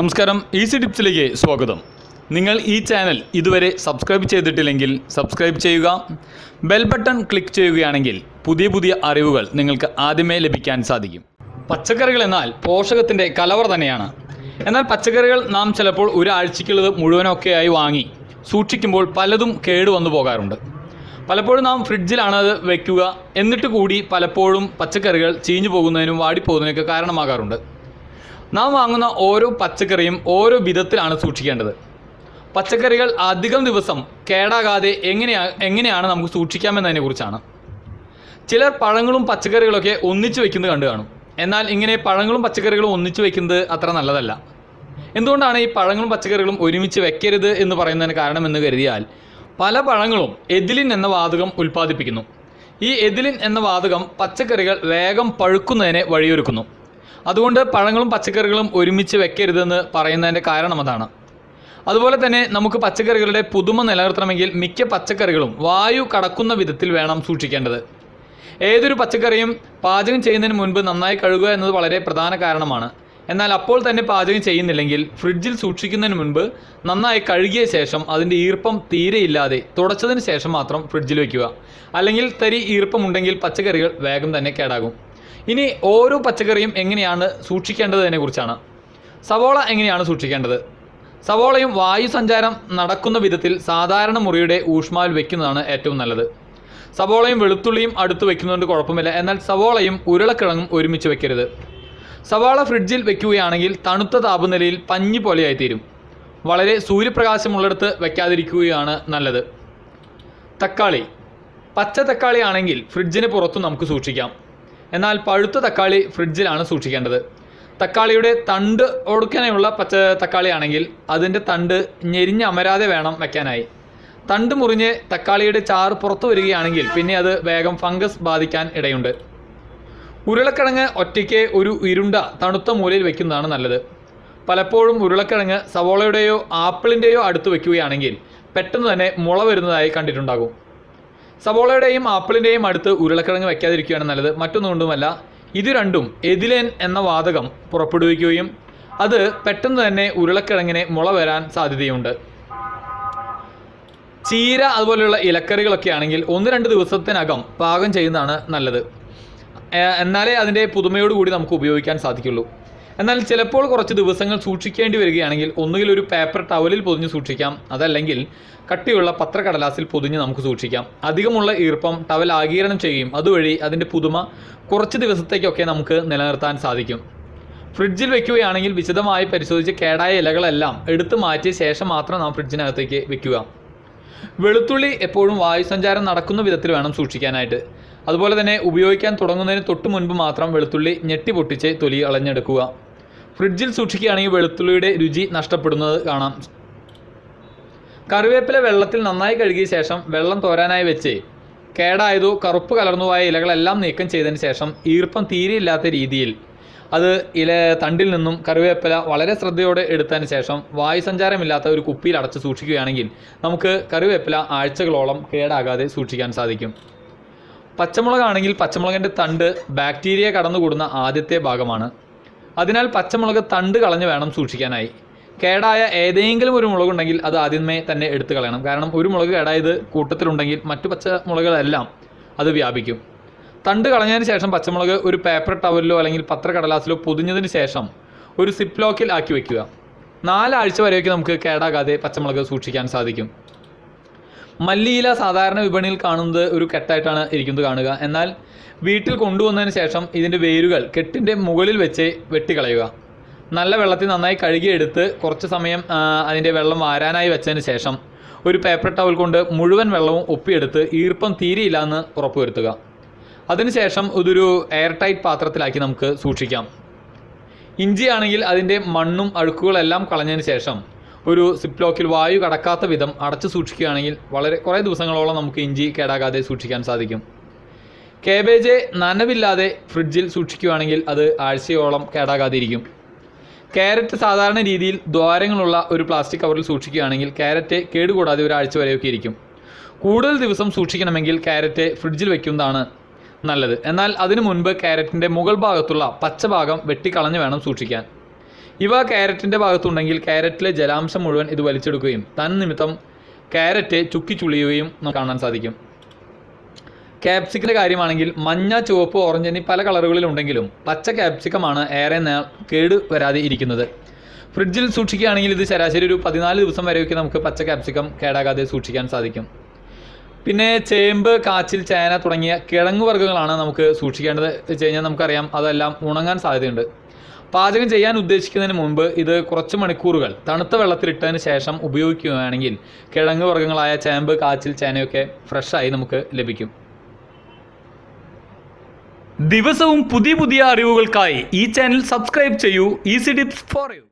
നമസ്കാരം ഈസി ടിപ്സിലേക്ക് സ്വാഗതം. നിങ്ങൾ ഈ ചാനൽ ഇതുവരെ സബ്സ്ക്രൈബ് ചെയ്തിട്ടില്ലെങ്കിൽ സബ്സ്ക്രൈബ് ചെയ്യുക ബെൽ ബട്ടൺ ക്ലിക്ക് ചെയ്യുകയാണെങ്കിൽ പുതിയ പുതിയ അറിവുകൾ നിങ്ങൾക്ക് ആദ്യമേ ലഭിക്കാൻ സാധിക്കും. പച്ചക്കറികൾ എന്നാൽ പോഷകത്തിന്റെ കലവർ തന്നെയാണ്. എന്നാൽ പച്ചക്കറികൾ നാം ചിലപ്പോൾ ഒരാഴ്ചയ്ക്കുള്ളത് മുഴുവനൊക്കെയായി വാങ്ങി സൂക്ഷിക്കുമ്പോൾ പലതും കേടുവന്നു പോകാറുണ്ട്. പലപ്പോഴും നാം ഫ്രിഡ്ജിലാണ് അത് വയ്ക്കുക എന്നിട്ട് കൂടി പലപ്പോഴും പച്ചക്കറികൾ ചീഞ്ഞു പോകുന്നതിനും വാടിപ്പോകുന്നതിനൊക്കെ കാരണമാകാറുണ്ട്. നാം വാങ്ങുന്ന ഓരോ പച്ചക്കറിയും ഓരോ വിധത്തിലാണ് സൂക്ഷിക്കേണ്ടത്. പച്ചക്കറികൾ അധികം ദിവസം കേടാകാതെ എങ്ങനെയാ എങ്ങനെയാണ് നമുക്ക് സൂക്ഷിക്കാമെന്നതിനെ കുറിച്ചാണ് ചിലർ പഴങ്ങളും പച്ചക്കറികളൊക്കെ ഒന്നിച്ച് വെക്കുന്നത് കണ്ടു കാണും. എന്നാൽ ഇങ്ങനെ പഴങ്ങളും പച്ചക്കറികളും ഒന്നിച്ച് വെക്കുന്നത് അത്ര നല്ലതല്ല. എന്തുകൊണ്ടാണ് ഈ പഴങ്ങളും പച്ചക്കറികളും ഒരുമിച്ച് വെക്കരുത് എന്ന് പറയുന്നതിന് കാരണമെന്ന് കരുതിയാൽ പല പഴങ്ങളും എതിലിൻ എന്ന വാതകം ഉൽപ്പാദിപ്പിക്കുന്നു. ഈ എതിലിൻ എന്ന വാതകം പച്ചക്കറികൾ വേഗം പഴുക്കുന്നതിനെ വഴിയൊരുക്കുന്നു. അതുകൊണ്ട് പഴങ്ങളും പച്ചക്കറികളും ഒരുമിച്ച് വെക്കരുതെന്ന് പറയുന്നതിന്റെ കാരണം അതാണ്. അതുപോലെ തന്നെ നമുക്ക് പച്ചക്കറികളുടെ പുതുമ നിലനിർത്തണമെങ്കിൽ മിക്ക പച്ചക്കറികളും വായു കടക്കുന്ന വിധത്തിൽ വേണം സൂക്ഷിക്കേണ്ടത്. ഏതൊരു പച്ചക്കറിയും പാചകം ചെയ്യുന്നതിന് മുൻപ് നന്നായി കഴുകുക എന്നത് വളരെ പ്രധാന കാരണമാണ്. എന്നാൽ അപ്പോൾ തന്നെ പാചകം ചെയ്യുന്നില്ലെങ്കിൽ ഫ്രിഡ്ജിൽ സൂക്ഷിക്കുന്നതിന് മുൻപ് നന്നായി കഴുകിയ ശേഷം അതിന്റെ ഈർപ്പം തീരെയില്ലാതെ തുടച്ചതിന് ശേഷം മാത്രം ഫ്രിഡ്ജിൽ വയ്ക്കുക അല്ലെങ്കിൽ തരി ഈർപ്പമുണ്ടെങ്കിൽ പച്ചക്കറികൾ വേഗം തന്നെ കേടാകും. ഇനി ഓരോ പച്ചക്കറിയും എങ്ങനെയാണ് സൂക്ഷിക്കേണ്ടതിനെ കുറിച്ചാണ്. സവോള എങ്ങനെയാണ് സൂക്ഷിക്കേണ്ടത്? സവോളയും വായു സഞ്ചാരം നടക്കുന്ന വിധത്തിൽ സാധാരണ മുറിയുടെ ഊഷ്മാവിൽ വെക്കുന്നതാണ് ഏറ്റവും നല്ലത്. സവോളയും വെളുത്തുള്ളിയും അടുത്ത് വെക്കുന്നതുകൊണ്ട് കുഴപ്പമില്ല. എന്നാൽ സവോളയും ഉരുളക്കിഴങ്ങും ഒരുമിച്ച് വെക്കരുത്. സവാള ഫ്രിഡ്ജിൽ വെക്കുകയാണെങ്കിൽ തണുത്ത താപനിലയിൽ പഞ്ഞി പോലെയായിത്തീരും. വളരെ സൂര്യപ്രകാശമുള്ളിടത്ത് വെക്കാതിരിക്കുകയാണ് നല്ലത്. തക്കാളി. പച്ച തക്കാളി ആണെങ്കിൽ ഫ്രിഡ്ജിന് പുറത്തും നമുക്ക് സൂക്ഷിക്കാം. എന്നാൽ പഴുത്ത തക്കാളി ഫ്രിഡ്ജിലാണ് സൂക്ഷിക്കേണ്ടത്. തക്കാളിയുടെ തണ്ട് ഒടുക്കാനുള്ള പച്ച തക്കാളിയാണെങ്കിൽ അതിന്റെ തണ്ട് ഞെരിഞ്ഞ് അമരാതെ വേണം വെക്കാനായി. തണ്ട് മുറിഞ്ഞ് തക്കാളിയുടെ ചാറ് പുറത്തു വരികയാണെങ്കിൽ പിന്നെ അത് വേഗം ഫംഗസ് ബാധിക്കാൻ ഇടയുണ്ട്. ഉരുളക്കിഴങ്ങ് ഒറ്റയ്ക്ക് ഒരു ഇരുണ്ട തണുത്ത മൂലയിൽ വെക്കുന്നതാണ് നല്ലത്. പലപ്പോഴും ഉരുളക്കിഴങ്ങ് സവോളയുടെയോ ആപ്പിളിന്റെയോ അടുത്ത് വയ്ക്കുകയാണെങ്കിൽ പെട്ടെന്ന് തന്നെ മുള വരുന്നതായി കണ്ടിട്ടുണ്ടാകും. സവോളയുടെയും ആപ്പിളിന്റെയും അടുത്ത് ഉരുളക്കിഴങ്ങ് വയ്ക്കാതിരിക്കുകയാണ് നല്ലത്. മറ്റൊന്നുകൊണ്ടുമല്ല ഇത് രണ്ടും എതിലേൻ എന്ന വാതകം പുറപ്പെടുവിക്കുകയും അത് പെട്ടെന്ന് തന്നെ ഉരുളക്കിഴങ്ങിനെ മുള വരാൻ സാധ്യതയുണ്ട്. ചീര അതുപോലെയുള്ള ഇലക്കറികളൊക്കെ ആണെങ്കിൽ ഒന്ന് രണ്ട് ദിവസത്തിനകം പാകം ചെയ്യുന്നതാണ് നല്ലത്. എന്നാലേ അതിന്റെ പുതുമയോടുകൂടി നമുക്ക് ഉപയോഗിക്കാൻ സാധിക്കുള്ളൂ. എന്നാൽ ചിലപ്പോൾ കുറച്ച് ദിവസങ്ങൾ സൂക്ഷിക്കേണ്ടി വരികയാണെങ്കിൽ ഒന്നുകിൽ ഒരു പേപ്പർ ടവലിൽ പൊതിഞ്ഞ് സൂക്ഷിക്കാം അതല്ലെങ്കിൽ കട്ടിയുള്ള പത്രക്കടലാസിൽ പൊതിഞ്ഞ് നമുക്ക് സൂക്ഷിക്കാം. അധികമുള്ള ഈർപ്പം ടവൽ ആഗീരണം ചെയ്യുകയും അതുവഴി അതിന്റെ പുതുമ കുറച്ച് ദിവസത്തേക്കൊക്കെ നമുക്ക് നിലനിർത്താൻ സാധിക്കും. ഫ്രിഡ്ജിൽ വെക്കുകയാണെങ്കിൽ വിശദമായി പരിശോധിച്ച് കേടായ ഇലകളെല്ലാം എടുത്തു മാറ്റിയ ശേഷം മാത്രം നാം ഫ്രിഡ്ജിനകത്തേക്ക് വെക്കുക. വെളുത്തുള്ളി എപ്പോഴും വായുസഞ്ചാരം നടക്കുന്ന വിധത്തിൽ വേണം സൂക്ഷിക്കാനായിട്ട്. അതുപോലെ തന്നെ ഉപയോഗിക്കാൻ തുടങ്ങുന്നതിന് തൊട്ട് മുൻപ് മാത്രം വെളുത്തുള്ളി ഞെട്ടി പൊട്ടിച്ച് തൊലി അളഞ്ഞെടുക്കുക. ഫ്രിഡ്ജിൽ സൂക്ഷിക്കുകയാണെങ്കിൽ വെളുത്തുള്ളിയുടെ രുചി നഷ്ടപ്പെടുന്നത് കാണാം. കറിവേപ്പില വെള്ളത്തിൽ നന്നായി കഴുകിയ ശേഷം വെള്ളം തോരാനായി വെച്ച് കേടായതോ കറുപ്പ് കലർന്നുപോയ ഇലകളെല്ലാം നീക്കം ചെയ്തതിന് ശേഷം ഈർപ്പം തീരെയില്ലാത്ത രീതിയിൽ അത് ഇല തണ്ടിൽ നിന്നും കറിവേപ്പില വളരെ ശ്രദ്ധയോടെ എടുത്തതിന് ശേഷം വായുസഞ്ചാരമില്ലാത്ത ഒരു കുപ്പിയിൽ അടച്ച് സൂക്ഷിക്കുകയാണെങ്കിൽ നമുക്ക് കറിവേപ്പില ആഴ്ചകളോളം കേടാകാതെ സൂക്ഷിക്കാൻ സാധിക്കും. പച്ചമുളകാണെങ്കിൽ പച്ചമുളകിന്റെ തണ്ട് ബാക്ടീരിയ കടന്നുകൂടുന്ന ആദ്യത്തെ ഭാഗമാണ്. അതിനാൽ പച്ചമുളക് തണ്ട് കളഞ്ഞ് വേണം സൂക്ഷിക്കാനായി. കേടായ ഏതെങ്കിലും ഒരു മുളകുണ്ടെങ്കിൽ അത് ആദ്യമേ തന്നെ എടുത്തു കളയണം. കാരണം ഒരു മുളക് കേടായത് കൂട്ടത്തിലുണ്ടെങ്കിൽ മറ്റു പച്ചമുളകുകളെല്ലാം അത് വ്യാപിക്കും. തണ്ട് കളഞ്ഞതിന് ശേഷം പച്ചമുളക് ഒരു പേപ്പർ ടവലിലോ അല്ലെങ്കിൽ പത്രക്കടലാസിലോ പൊതിഞ്ഞതിന് ശേഷം ഒരു സിപ്ലോക്കിൽ ആക്കി വയ്ക്കുക നാലാഴ്ച വരെയൊക്കെ നമുക്ക് കേടാകാതെ പച്ചമുളക് സൂക്ഷിക്കാൻ സാധിക്കും. മല്ലിയില സാധാരണ വിപണിയിൽ കാണുന്നത് ഒരു കെട്ടായിട്ടാണ് ഇരിക്കുന്നത് കാണുക. എന്നാൽ വീട്ടിൽ കൊണ്ടുവന്നതിന് ശേഷം ഇതിന്റെ വേരുകൾ കെട്ടിന്റെ മുകളിൽ വെച്ച് വെട്ടിക്കളയുക. നല്ല വെള്ളത്തിൽ നന്നായി കഴുകിയെടുത്ത് കുറച്ച് സമയം അതിന്റെ വെള്ളം വാരാനായി വെച്ചതിന് ശേഷം ഒരു പേപ്പർ ടവൽ കൊണ്ട് മുഴുവൻ വെള്ളവും ഒപ്പിയെടുത്ത് ഈർപ്പം തീരെയില്ല എന്ന് ഉറപ്പുവരുത്തുക. അതിനുശേഷം ഇതൊരു എയർ ടൈറ്റ് പാത്രത്തിലാക്കി നമുക്ക് സൂക്ഷിക്കാം. ഇഞ്ചിയാണെങ്കിൽ അതിന്റെ മണ്ണും അഴുക്കുകളെല്ലാം കളഞ്ഞതിന് ശേഷം ഒരു സിപ്പ് ലോക്കിൽ വായു കടക്കാത്ത വിധം അടച്ചു സൂക്ഷിക്കുകയാണെങ്കിൽ വളരെ കുറേ ദിവസങ്ങളോളം നമുക്ക് ഇഞ്ചി കേടാകാതെ സൂക്ഷിക്കാൻ സാധിക്കും. കേബേജ് നനവില്ലാതെ ഫ്രിഡ്ജിൽ സൂക്ഷിക്കുകയാണെങ്കിൽ അത് ആഴ്ചയോളം കേടാകാതിരിക്കും. ക്യാരറ്റ് സാധാരണ രീതിയിൽ ദ്വാരങ്ങളുള്ള ഒരു പ്ലാസ്റ്റിക് കവറിൽ സൂക്ഷിക്കുകയാണെങ്കിൽ ക്യാരറ്റ് കേടുകൂടാതെ ഒരാഴ്ച വരെയൊക്കെ ഇരിക്കും. കൂടുതൽ ദിവസം സൂക്ഷിക്കണമെങ്കിൽ ക്യാരറ്റ് ഫ്രിഡ്ജിൽ വയ്ക്കുന്നതാണ് നല്ലത്. എന്നാൽ അതിനു മുൻപ് ക്യാരറ്റിന്റെ മുകൾ ഭാഗത്തുള്ള പച്ച ഭാഗം വെട്ടിക്കളഞ്ഞ് വേണം സൂക്ഷിക്കാൻ. ഇവ ക്യാരറ്റിന്റെ ഭാഗത്തുണ്ടെങ്കിൽ കാരറ്റിലെ ജലാംശം മുഴുവൻ ഇത് വലിച്ചെടുക്കുകയും തൻ നിമിത്തം ക്യാരറ്റ് ചുക്കി ചുളിയുകയും നമുക്ക് കാണാൻ സാധിക്കും. ക്യാപ്സിക്കിന്റെ കാര്യമാണെങ്കിൽ മഞ്ഞ ചുവപ്പ് ഓറഞ്ച് എന്നീ പല കളറുകളിലുണ്ടെങ്കിലും പച്ച ക്യാപ്സിക്കമാണ് ഏറെ കേട് വരാതെ ഇരിക്കുന്നത്. ഫ്രിഡ്ജിൽ സൂക്ഷിക്കുകയാണെങ്കിൽ ഇത് ശരാശരി ഒരു പതിനാല് ദിവസം വരെയൊക്കെ നമുക്ക് പച്ച ക്യാപ്സിക്കം കേടാകാതെ സൂക്ഷിക്കാൻ സാധിക്കും. പിന്നെ ചേമ്പ് കാച്ചിൽ ചേന തുടങ്ങിയ കിഴങ്ങ് വർഗങ്ങളാണ് നമുക്ക് സൂക്ഷിക്കേണ്ടത്. വെച്ച് കഴിഞ്ഞാൽ നമുക്കറിയാം അതെല്ലാം ഉണങ്ങാൻ സാധ്യതയുണ്ട്. പാചകം ചെയ്യാൻ ഉദ്ദേശിക്കുന്നതിന് മുമ്പ് ഇത് കുറച്ച് മണിക്കൂറുകൾ തണുത്ത വെള്ളത്തിലിട്ടതിന് ശേഷം ഉപയോഗിക്കുകയാണെങ്കിൽ കിഴങ്ങ് വർഗങ്ങളായ ചേമ്പ് കാച്ചിൽ ചേനയൊക്കെ ഫ്രഷായി നമുക്ക് ലഭിക്കും. ദിവസവും പുതിയ പുതിയ അറിവുകൾക്കായി ഈ ചാനൽ സബ്സ്ക്രൈബ് ചെയ്യൂ. Easy tips for you